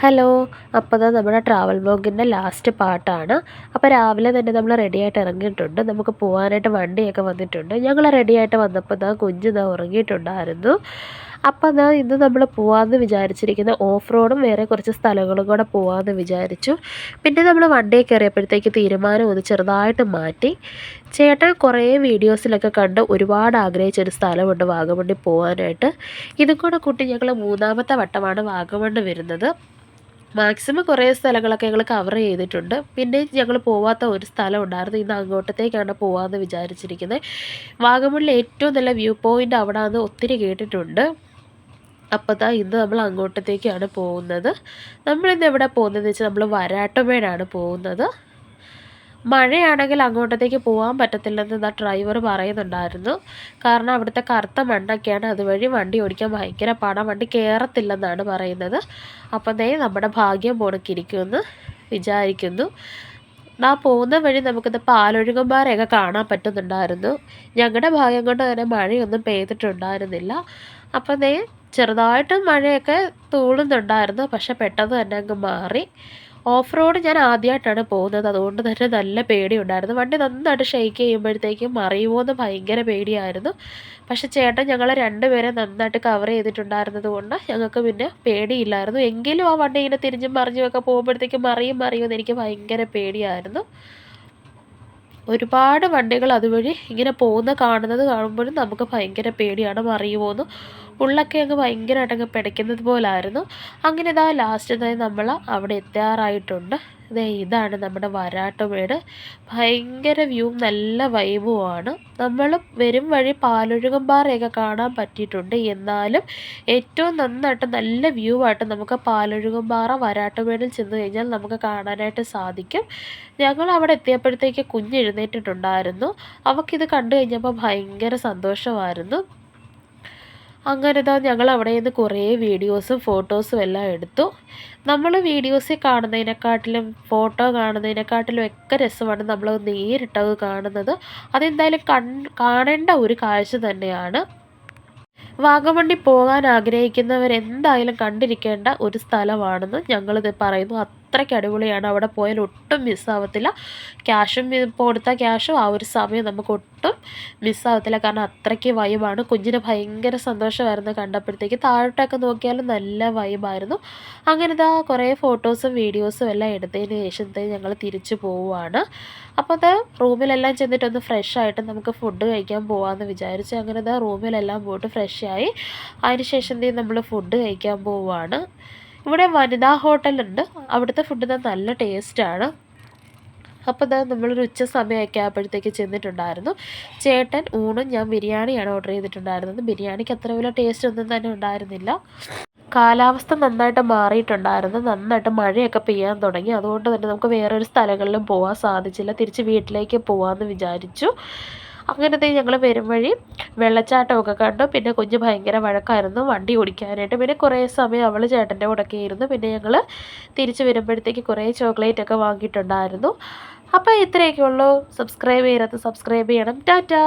Hello അപ്പോൾ അത് നമ്മുടെ ട്രാവൽ ബ്ലോഗിന്റെ ലാസ്റ്റ് പാട്ടാണ്. അപ്പോൾ രാവിലെ തന്നെ നമ്മൾ റെഡിയായിട്ട് ഇറങ്ങിയിട്ടുണ്ട്. നമുക്ക് പോകാനായിട്ട് വണ്ടിയൊക്കെ വന്നിട്ടുണ്ട്. ഞങ്ങൾ റെഡിയായിട്ട് വന്നപ്പോൾ ഇതാ കുഞ്ഞ് ഇതാ ഉറങ്ങിയിട്ടുണ്ടായിരുന്നു. അപ്പോൾ അതാ ഇന്ന് നമ്മൾ പോകാമെന്ന് വിചാരിച്ചിരിക്കുന്ന ഓഫ് റോഡും വേറെ കുറച്ച് സ്ഥലങ്ങളും കൂടെ പോകാമെന്ന് വിചാരിച്ചു. പിന്നെ നമ്മൾ വണ്ടിയിൽ കയറിയപ്പോഴത്തേക്ക് തീരുമാനം ഒന്ന് ചെറുതായിട്ട് മാറ്റി. ചേട്ടൻ കുറേ വീഡിയോസിലൊക്കെ കണ്ട് ഒരുപാട് ആഗ്രഹിച്ചൊരു സ്ഥലമുണ്ട് വാഗമണ്ണി പോകാനായിട്ട് ഇതും കൂടെ കൂട്ടി ഞങ്ങൾ മൂന്നാമത്തെ വട്ടമാണ് വാഗമണ്ണ് വരുന്നത്. മാക്സിമം കുറേ സ്ഥലങ്ങളൊക്കെ ഞങ്ങൾ കവർ ചെയ്തിട്ടുണ്ട്. പിന്നെ ഞങ്ങൾ പോവാത്ത ഒരു സ്ഥലം ഉണ്ടായിരുന്നു. ഇന്ന് അങ്ങോട്ടത്തേക്കാണ് പോകാമെന്ന് വിചാരിച്ചിരിക്കുന്നത് വാഗമണ്ണിലെ ഏറ്റവും നല്ല വ്യൂ പോയിന്റ് അവിടെ നിന്ന് ഒത്തിരി കേട്ടിട്ടുണ്ട്. അപ്പോൾ ദാ ഇന്ന് നമ്മൾ അങ്ങോട്ടത്തേക്കാണ് പോകുന്നത്. നമ്മളിന്ന് എവിടെ പോകുന്നതെന്ന് വെച്ചാൽ നമ്മൾ വരാട്ടുമേടാണ് പോകുന്നത്. മഴയാണെങ്കിൽ അങ്ങോട്ടത്തേക്ക് പോകാൻ പറ്റത്തില്ലെന്ന് ഇതാ ഡ്രൈവർ പറയുന്നുണ്ടായിരുന്നു. കാരണം അവിടുത്തെ കറുത്ത മണ്ണൊക്കെയാണ് അതുവഴി വണ്ടി ഓടിക്കാൻ ഭയങ്കര പാടാണ് വണ്ടി കയറത്തില്ലെന്നാണ് പറയുന്നത്. അപ്പം ദേ നമ്മുടെ ഭാഗ്യം പോണക്കിരിക്കുമെന്ന് വിചാരിക്കുന്നു. ആ പോകുന്ന വഴി നമുക്കിത് പാലൊഴുകുമ്പാറയൊക്കെ കാണാൻ പറ്റുന്നുണ്ടായിരുന്നു. ഞങ്ങളുടെ ഭാഗ്യം കൊണ്ട് തന്നെ മഴയൊന്നും പെയ്തിട്ടുണ്ടായിരുന്നില്ല. അപ്പം ദേ ചെറുതായിട്ട് മഴയൊക്കെ തൂളുന്നുണ്ടായിരുന്നു. പക്ഷെ പെട്ടെന്ന് തന്നെ അങ്ങ് മാറി. ഓഫ് റോഡ് ഞാൻ ആദ്യമായിട്ടാണ് പോകുന്നത്. അതുകൊണ്ട് തന്നെ നല്ല പേടിയുണ്ടായിരുന്നു. വണ്ടി നന്നായിട്ട് ഷെയ്ക്ക് ചെയ്യുമ്പോഴത്തേക്കും മറിയുമോ എന്ന് ഭയങ്കര പേടിയായിരുന്നു. പക്ഷെ ചേട്ടൻ ഞങ്ങളെ രണ്ടുപേരെ നന്നായിട്ട് കവർ ചെയ്തിട്ടുണ്ടായിരുന്നത് കൊണ്ട് ഞങ്ങൾക്ക് പിന്നെ പേടിയില്ലായിരുന്നു. എങ്കിലും ആ വണ്ടി ഇങ്ങനെ തിരിഞ്ഞും മറിഞ്ഞും ഒക്കെ പോകുമ്പോഴത്തേക്കും മറിയും മറിയുമെന്ന് എനിക്ക് ഭയങ്കര പേടിയായിരുന്നു. ഒരുപാട് വണ്ടികൾ അതുവഴി ഇങ്ങനെ പോകുന്ന കാണുന്നത് കാണുമ്പോഴും നമുക്ക് ഭയങ്കര പേടിയാണ്. മറിയുമോന്ന് ഉള്ളൊക്കെ അങ്ങ് ഭയങ്കരമായിട്ട് അങ്ങ് പിടയ്ക്കുന്നത് പോലായിരുന്നു. അങ്ങനെ ഇതാ ലാസ്റ്റ് നമ്മൾ അവിടെ എത്താറായിട്ടുണ്ട്. ദേ ഇതാണ് നമ്മുടെ വരാട്ടുമേട് ഭയങ്കര വ്യൂ നല്ല വൈബുമാണ് നമ്മൾ വരും വഴി പാലൊഴുകമ്പാറയൊക്കെ കാണാൻ പറ്റിയിട്ടുണ്ട്. എന്നാലും ഏറ്റവും നന്നായിട്ട് നല്ല വ്യൂ ആയിട്ട് നമുക്ക് പാലൊഴുകമ്പാറ വരാട്ടുമേടിൽ ചെന്ന് കഴിഞ്ഞാൽ നമുക്ക് കാണാനായിട്ട് സാധിക്കും. ഞങ്ങൾ അവിടെ എത്തിയപ്പോഴത്തേക്ക് കുഞ്ഞെഴുന്നേറ്റിട്ടുണ്ടായിരുന്നു അവൾക്കിത് കണ്ടു കഴിഞ്ഞപ്പോൾ ഭയങ്കര സന്തോഷമായിരുന്നു. അങ്ങനെ ഞങ്ങൾ അവിടെ നിന്ന് കുറേ വീഡിയോസും ഫോട്ടോസും എല്ലാം എടുത്തു. നമ്മൾ വീഡിയോസിൽ കാണുന്നതിനെക്കാട്ടിലും ഫോട്ടോ കാണുന്നതിനെക്കാട്ടിലും ഒക്കെ രസമാണ് നമ്മൾ നേരിട്ടത് കാണുന്നത്. അതെന്തായാലും കൺ കാണേണ്ട ഒരു കാഴ്ച തന്നെയാണ്. വാഗമണ്ണി പോകാൻ ആഗ്രഹിക്കുന്നവർ എന്തായാലും കണ്ടിരിക്കേണ്ട ഒരു സ്ഥലമാണെന്ന് ഞങ്ങളിത് പറയുന്നു. അത്രയ്ക്ക് അടിപൊളിയാണ്. അവിടെ പോയാൽ ഒട്ടും മിസ്സാവത്തില്ല ക്യാഷും ഇപ്പോൾ കൊടുത്ത ക്യാഷും ആ ഒരു സമയം നമുക്ക് ഒട്ടും മിസ്സാവത്തില്ല കാരണം അത്രയ്ക്ക് വൈബാണ് കുഞ്ഞിന് ഭയങ്കര സന്തോഷമായിരുന്നു കണ്ടപ്പോഴത്തേക്ക്. താഴോട്ടൊക്കെ നോക്കിയാലും നല്ല വൈബായിരുന്നു അങ്ങനെ കുറേ ഫോട്ടോസും വീഡിയോസും എല്ലാം എടുത്തതിന് ശേഷം ഞങ്ങൾ തിരിച്ചു പോവുകയാണ് അപ്പോൾ അത് റൂമിലെല്ലാം ചെന്നിട്ടൊന്ന് ഫ്രഷ് ആയിട്ട് നമുക്ക് ഫുഡ് കഴിക്കാൻ പോകാമെന്ന് വിചാരിച്ചു അങ്ങനെ ഇതാ റൂമിലെല്ലാം പോയിട്ട് ഫ്രഷായി അതിന് ശേഷം നമ്മൾ ഫുഡ് കഴിക്കാൻ പോവുകയാണ് ഇവിടെ വനിതാ ഹോട്ടലുണ്ട് അവിടുത്തെ ഫുഡിന് നല്ല ടേസ്റ്റാണ് അപ്പോൾ ഇതാ നമ്മളൊരു ഉച്ച സമയമൊക്കെ ആയപ്പോഴത്തേക്ക് ചെന്നിട്ടുണ്ടായിരുന്നു. ചേട്ടൻ ഊണും ഞാൻ ബിരിയാണിയാണ് ഓർഡർ ചെയ്തിട്ടുണ്ടായിരുന്നത്. ബിരിയാണിക്ക് അത്ര വലിയ ടേസ്റ്റ് ഒന്നും തന്നെ ഉണ്ടായിരുന്നില്ല. കാലാവസ്ഥ നന്നായിട്ട് മാറിയിട്ടുണ്ടായിരുന്നു. നന്നായിട്ട് മഴയൊക്കെ പെയ്യാൻ തുടങ്ങി. അതുകൊണ്ട് തന്നെ നമുക്ക് വേറൊരു സ്ഥലങ്ങളിലും പോകാൻ സാധിച്ചില്ല. തിരിച്ച് വീട്ടിലേക്ക് പോകാമെന്ന് വിചാരിച്ചു. അങ്ങനത്തെ ഞങ്ങൾ വരും വഴി വെള്ളച്ചാട്ടമൊക്കെ കണ്ടു. പിന്നെ കുഞ്ഞ് ഭയങ്കര വഴക്കായിരുന്നു. വണ്ടി ഓടിക്കാനായിട്ട് പിന്നെ കുറേ സമയം അവൾ ചേട്ടന്റെ കൂടെയൊക്കെ ഇരുന്നു. പിന്നെ ഞങ്ങൾ തിരിച്ച് വരുമ്പോഴത്തേക്ക് കുറേ ചോക്ലേറ്റ് ഒക്കെ വാങ്ങിയിട്ടുണ്ടായിരുന്നു. അപ്പോൾ ഇത്രയൊക്കെ ഉള്ളൂ. സബ്സ്ക്രൈബ് ചെയ്യാത്ത സബ്സ്ക്രൈബ് ചെയ്യണം. ടാറ്റാ